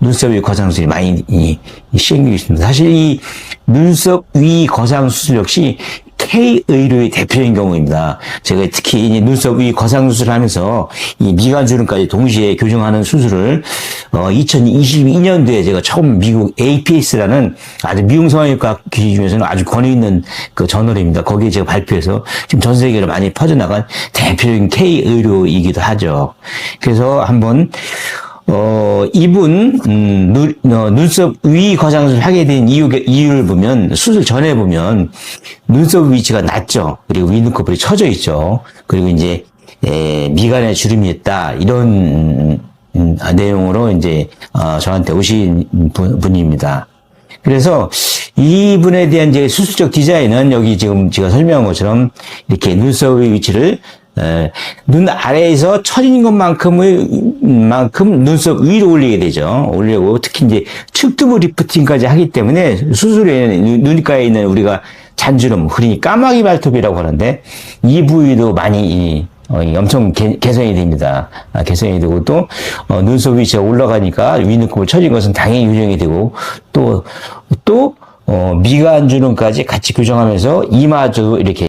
눈썹 위 거상 수술이 많이 시행되고 있습니다. 사실 이 눈썹 위 거상 수술 역시 K 의료의 대표적인 경우입니다. 제가 특히 이 눈썹 위 거상 수술을 하면서 이 미간 주름까지 동시에 교정하는 수술을 어 2022년도에 제가 처음 미국 APS라는 아주 미용 성형외과 기기 중에서는 아주 권위 있는 그 저널입니다. 거기에 제가 발표해서 지금 전 세계로 많이 퍼져나간 대표적인 K 의료이기도 하죠. 그래서 한번 어, 이분, 음, 눈, 어, 눈썹 위 거상술을 하게 된 이유, 이유를 보면, 수술 전에 보면, 눈썹 위치가 낮죠. 그리고 윗눈꺼풀이 처져 있죠. 그리고 이제, 에, 미간에 주름이 있다. 이런, 음, 아, 내용으로 이제, 어, 저한테 오신 분, 분입니다. 그래서 이분에 대한 이제 수술적 디자인은 여기 지금 제가 설명한 것처럼 이렇게 눈썹의 위치를 에, 눈 아래에서 처진 것만큼의 만큼 눈썹 위로 올리게 되죠. 올리고 특히 이제 측두부 리프팅까지 하기 때문에 수술에 눈- 눈가에 있는 우리가 잔주름, 흔히 까마귀 발톱이라고 하는데 이 부위도 많이 이, 어, 이 엄청 개, 개선이 됩니다. 아, 개선이 되고 또 어, 눈썹 위치가 올라가니까 윗눈곱을 처진 것은 당연히 교정이 되고 또또 어, 미간 주름까지 같이 교정하면서 이마도 이렇게